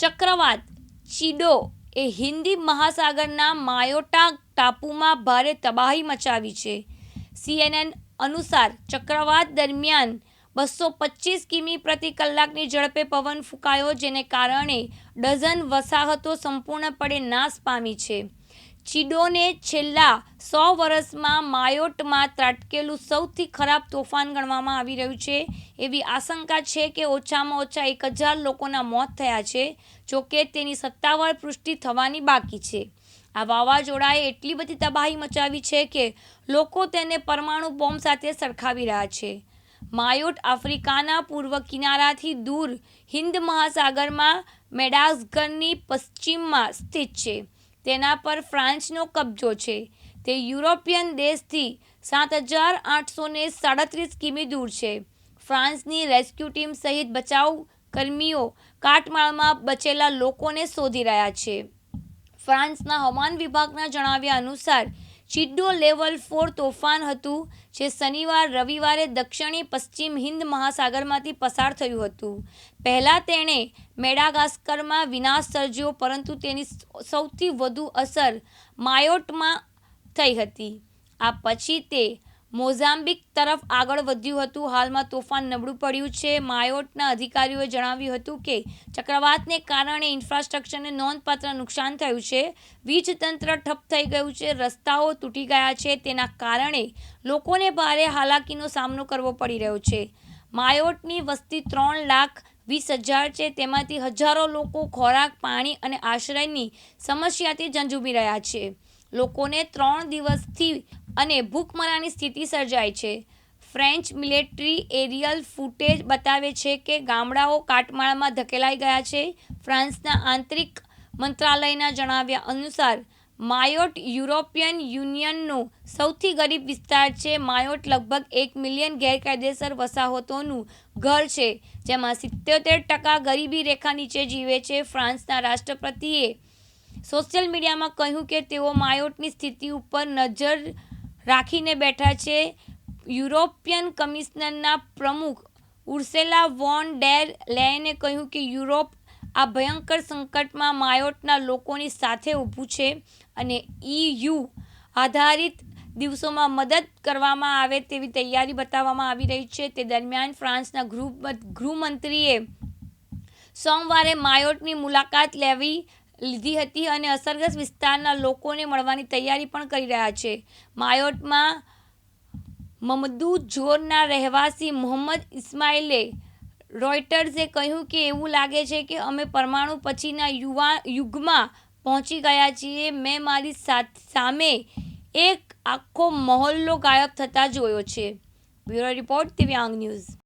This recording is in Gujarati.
ચક્રવાત, ચિડો એ હિન્દી મહાસાગરના માયોટા ટાપુમાં ભારે તબાહી મચાવી છે. સીએનએન અનુસાર, ચક્રવાત દરમિયાન બસો પચીસ કિમી પ્રતિ કલાકની ઝડપે પવન ફૂંકાયો, જેને કારણે ડઝન વસાહતો સંપૂર્ણપણે નાશ પામી છે. ચિડોને છેલ્લા સો વર્ષમાં માયોટમાં ત્રાટકેલું સૌથી ખરાબ તોફાન ગણવામાં આવી રહ્યું છે. એવી આશંકા છે કે ઓછામાં ઓછા એક હજાર લોકોના મોત થયા છે, જોકે તેની સત્તાવાર પુષ્ટિ થવાની બાકી છે. આ વાવાઝોડાએ એટલી બધી તબાહી મચાવી છે કે લોકો તેને પરમાણુ બોમ્બ સાથે સરખાવી રહ્યા છે. માયોટ આફ્રિકાના પૂર્વ કિનારાથી દૂર હિન્દ મહાસાગરમાં મેડાગાસ્કરની પશ્ચિમમાં સ્થિત છે. તેના પર ફ્રાન્સનો કબજો છે. તે યુરોપિયન દેશથી સાત હજાર આઠસો ને સાડત્રીસ કિમી દૂર છે. ફ્રાન્સની રેસ્ક્યુ ટીમ સહિત બચાવ કર્મીઓ કાટમાળમાં બચેલા લોકોને શોધી રહ્યા છે. ફ્રાન્સના હવામાન વિભાગના જણાવ્યા અનુસાર ચિડ્ડો લેવલ ફોર તોફાન હતું, જે શનિવાર, રવિવારે દક્ષિણી, પશ્ચિમ હિન્દ મહાસાગરમાંથી પસાર થયું હતું. પહેલાં તેણે મેડાગાસ્કરમાં વિનાશ સર્જ્યો, પરંતુ તેની સૌથી વધુ અસર માયોટમાં થઈ હતી. આ પછી તે મોઝામ્બિક તરફ આગળ વધ્યું હતું. હાલમાં તોફાન નબળું પડ્યું છે. માયોટના અધિકારીઓએ જણાવ્યું હતું કે, ચક્રવાતને કારણે ઇન્ફ્રાસ્ટ્રક્ચરને નોંધપાત્ર નુકસાન થયું છે. વીજ તંત્ર ઠપ થઈ ગયું છે. રસ્તાઓ તૂટી ગયા છે. તેના કારણે લોકોને ભારે હાલાકીનો સામનો કરવો પડી રહ્યો છે. માયોટની વસ્તી ત્રણ લાખ વીસ હજાર છે. તેમાંથી હજારો લોકો ખોરાક, પાણી અને આશ્રયની સમસ્યાથી ઝંઝુમી રહ્યા છે. લોકોને ત્રણ દિવસથી અને ભૂખમરાની સ્થિતિ સર્જાય છે. ફ્રેન્ચ મિલિટરી એરિયલ ફૂટેજ બતાવે છે કે ગામડાઓ કાટમાળમાં ધકેલાઈ ગયા છે. ફ્રાન્સના આંતરિક મંત્રાલયના જણાવ્યા અનુસાર, માયોટ યુરોપિયન યુનિયનનો સૌથી ગરીબ વિસ્તાર છે. માયોટ લગભગ એક મિલિયન ગેરકાયદેસર વસાહતોનું ઘર છે, જેમાં સિત્તોતેર ટકા ગરીબી રેખા નીચે જીવે છે. ફ્રાન્સના રાષ્ટ્રપતિએ સોશિયલ મીડિયામાં કહ્યું કે તેઓ માયોટની સ્થિતિ ઉપર નજર રાખીને બેઠા છે યુરોપિયન કમિશનરના પ્રમુખ ઉર્સેલા વોન ડેર લેયને કહ્યું કે યુરોપ આ ભયંકર સંકટમાં માયોટના લોકોની સાથે ઊભું છે અને ઈયુ આધારિત દિવસોમાં મદદ કરવામાં આવે તેવી તૈયારી બતાવવામાં આવી રહી છે. તે દરમિયાન ફ્રાન્સના ગૃહ ગૃહમંત્રીએ સોમવારે માયોટની મુલાકાત લેવી લીધી હતી અને અસરગ્રસ્ત વિસ્તારના લોકોને મળવાની તૈયારી પણ કરી રહ્યા છે. માયોટમાં મમદુ જોરના રહેવાસી મોહમ્મદ ઇસ્માઇલે રોયટર્સે કહ્યું કે એવું લાગે છે કે અમે પરમાણુ પછીના યુવા યુગમાં પહોંચી ગયા છીએ. મેં મારી સામે એક આખો મહોલ્લો ગાયબ થતા જોયો છે. Bureau report Divyang news.